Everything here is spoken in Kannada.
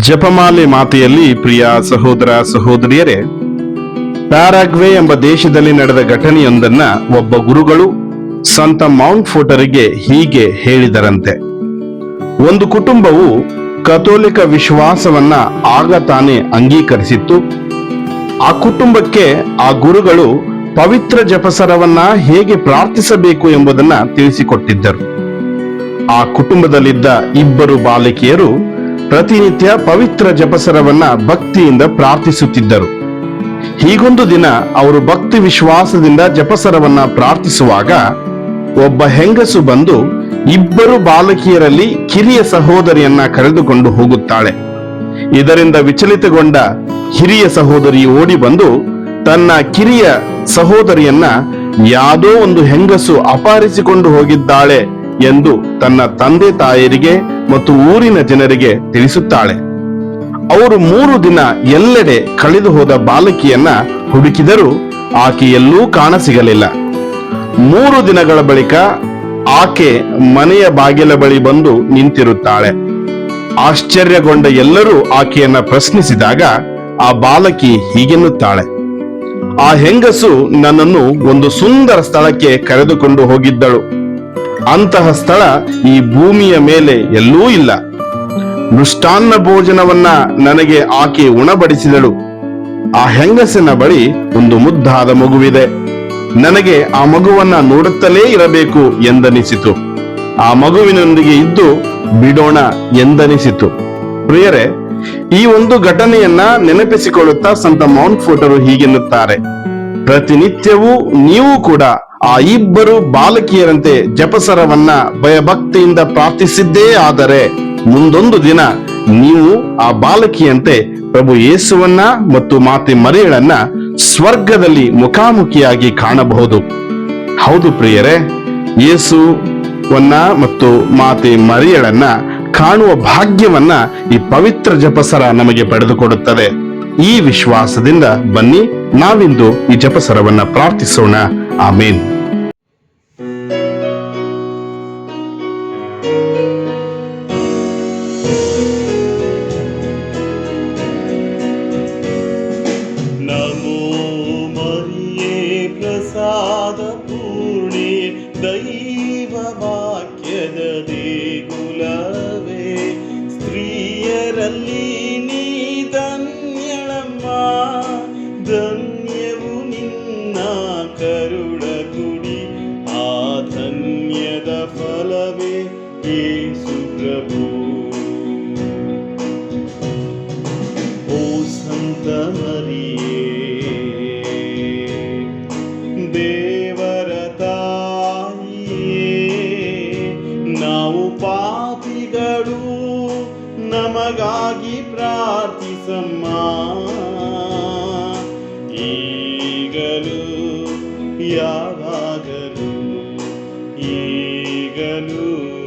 ಜಪಮಾಲೆ ಮಾತೆಯಲ್ಲಿ ಪ್ರಿಯ ಸಹೋದರ ಸಹೋದರಿಯರೇ, ಪ್ಯಾರಾಗ್ವೆ ಎಂಬ ದೇಶದಲ್ಲಿ ನಡೆದ ಘಟನೆಯೊಂದನ್ನ ಒಬ್ಬ ಗುರುಗಳು ಸಂತ ಮೌಂಟ್ ಫೋಟರಿಗೆ ಹೀಗೆ ಹೇಳಿದರಂತೆ. ಒಂದು ಕುಟುಂಬವು ಕಥೋಲಿಕ ವಿಶ್ವಾಸವನ್ನ ಆಗ ತಾನೇ ಅಂಗೀಕರಿಸಿತ್ತು. ಆ ಕುಟುಂಬಕ್ಕೆ ಆ ಗುರುಗಳು ಪವಿತ್ರ ಜಪಸರವನ್ನ ಹೇಗೆ ಪ್ರಾರ್ಥಿಸಬೇಕು ಎಂಬುದನ್ನ ತಿಳಿಸಿಕೊಟ್ಟಿದ್ದರು. ಆ ಕುಟುಂಬದಲ್ಲಿದ್ದ ಇಬ್ಬರು ಬಾಲಕಿಯರು ಪ್ರತಿನಿತ್ಯ ಪವಿತ್ರ ಜಪಸರವನ್ನ ಭಕ್ತಿಯಿಂದ ಪ್ರಾರ್ಥಿಸುತ್ತಿದ್ದರು. ಹೀಗೊಂದು ದಿನ ಅವರು ಭಕ್ತಿ ವಿಶ್ವಾಸದಿಂದ ಜಪಸರವನ್ನ ಪ್ರಾರ್ಥಿಸುವಾಗ ಒಬ್ಬ ಹೆಂಗಸು ಬಂದು ಇಬ್ಬರು ಬಾಲಕಿಯರಲ್ಲಿ ಕಿರಿಯ ಸಹೋದರಿಯನ್ನ ಕರೆದುಕೊಂಡು ಹೋಗುತ್ತಾಳೆ. ಇದರಿಂದ ವಿಚಲಿತಗೊಂಡ ಹಿರಿಯ ಸಹೋದರಿ ಓಡಿ ಬಂದು ತನ್ನ ಕಿರಿಯ ಸಹೋದರಿಯನ್ನ ಯಾವುದೋ ಒಂದು ಹೆಂಗಸು ಅಪಹರಿಸಿಕೊಂಡು ಹೋಗಿದ್ದಾಳೆ ಎಂದು ತನ್ನ ತಂದೆ ತಾಯರಿಗೆ ಮತ್ತು ಊರಿನ ಜನರಿಗೆ ತಿಳಿಸುತ್ತಾಳೆ. ಅವರು ಮೂರು ದಿನ ಎಲ್ಲೆಡೆ ಕಳೆದು ಹೋದ ಬಾಲಕಿಯನ್ನ ಹುಡುಕಿದರೂ ಆಕೆ ಎಲ್ಲೂ ಕಾಣಸಿಗಲಿಲ್ಲ. ಮೂರು ದಿನಗಳ ಬಳಿಕ ಆಕೆ ಮನೆಯ ಬಾಗಿಲ ಬಳಿ ಬಂದು ನಿಂತಿರುತ್ತಾಳೆ. ಆಶ್ಚರ್ಯಗೊಂಡ ಎಲ್ಲರೂ ಆಕೆಯನ್ನ ಪ್ರಶ್ನಿಸಿದಾಗ ಆ ಬಾಲಕಿ ಹೀಗೆನ್ನುತ್ತಾಳೆ. ಆ ಹೆಂಗಸು ನನ್ನನ್ನು ಒಂದು ಸುಂದರ ಸ್ಥಳಕ್ಕೆ ಕರೆದುಕೊಂಡು ಹೋಗಿದ್ದಳು. ಅಂತಹ ಸ್ಥಳ ಈ ಭೂಮಿಯ ಮೇಲೆ ಎಲ್ಲೂ ಇಲ್ಲ. ಮೃಷ್ಟಾನ್ನ ಭೋಜನವನ್ನ ನನಗೆ ಆಕೆ ಉಣಬಡಿಸಿದಳು. ಆ ಹೆಂಗಸಿನ ಬಳಿ ಒಂದು ಮುದ್ದಾದ ಮಗುವಿದೆ. ನನಗೆ ಆ ಮಗುವನ್ನ ನೋಡುತ್ತಲೇ ಇರಬೇಕು ಎಂದನಿಸಿತು. ಆ ಮಗುವಿನೊಂದಿಗೆ ಇದ್ದು, ಬಿಡೋಣ ಎಂದನಿಸಿತು. ಪ್ರಿಯರೇ, ಈ ಒಂದು ಘಟನೆಯನ್ನ ನೆನಪಿಸಿಕೊಳ್ಳುತ್ತಾ ಸಂತ ಮೌಂಟ್ ಫೋಟರು ಹೀಗೆನ್ನುತ್ತಾರೆ. ಪ್ರತಿನಿತ್ಯವೂ ನೀವು ಕೂಡ ಆ ಇಬ್ಬರು ಬಾಲಕಿಯರಂತೆ ಜಪಸರವನ್ನ ಭಯಭಕ್ತಿಯಿಂದ ಪ್ರಾರ್ಥಿಸಿದ್ದೇ ಆದರೆ ಮುಂದೊಂದು ದಿನ ನೀವು ಆ ಬಾಲಕಿಯಂತೆ ಪ್ರಭು ಯೇಸುವನ್ನ ಮತ್ತು ಮಾತೆ ಮರಿಯಳನ್ನ ಸ್ವರ್ಗದಲ್ಲಿ ಮುಖಾಮುಖಿಯಾಗಿ ಕಾಣಬಹುದು. ಹೌದು ಪ್ರಿಯರೇ, ಯೇಸುವನ್ನ ಮತ್ತು ಮಾತೆ ಮರಿಯಳನ್ನ ಕಾಣುವ ಭಾಗ್ಯವನ್ನ ಈ ಪವಿತ್ರ ಜಪಸರ ನಮಗೆ ಪಡೆದುಕೊಡುತ್ತದೆ. ಈ ವಿಶ್ವಾಸದಿಂದ ಬನ್ನಿ, ನಾವಿಂದು ಈ ಜಪಸರವನ್ನ ಪ್ರಾರ್ಥಿಸೋಣ. அமீன் दैववाक्यद देगुलवे स्त्रियरल्ली ಕರುಳ ತುಡಿ ಆ ಧನ್ಯದ ಫಲವೇ ಯೇಸು ಪ್ರಭು. ಓ ಸಂತ ಮರಿಯೇ ನಾವು ಪಾಪಿಗಳು ನಮಗಾಗಿ ಪ್ರಾರ್ಥಿಸಮ್ಮ. Ganu.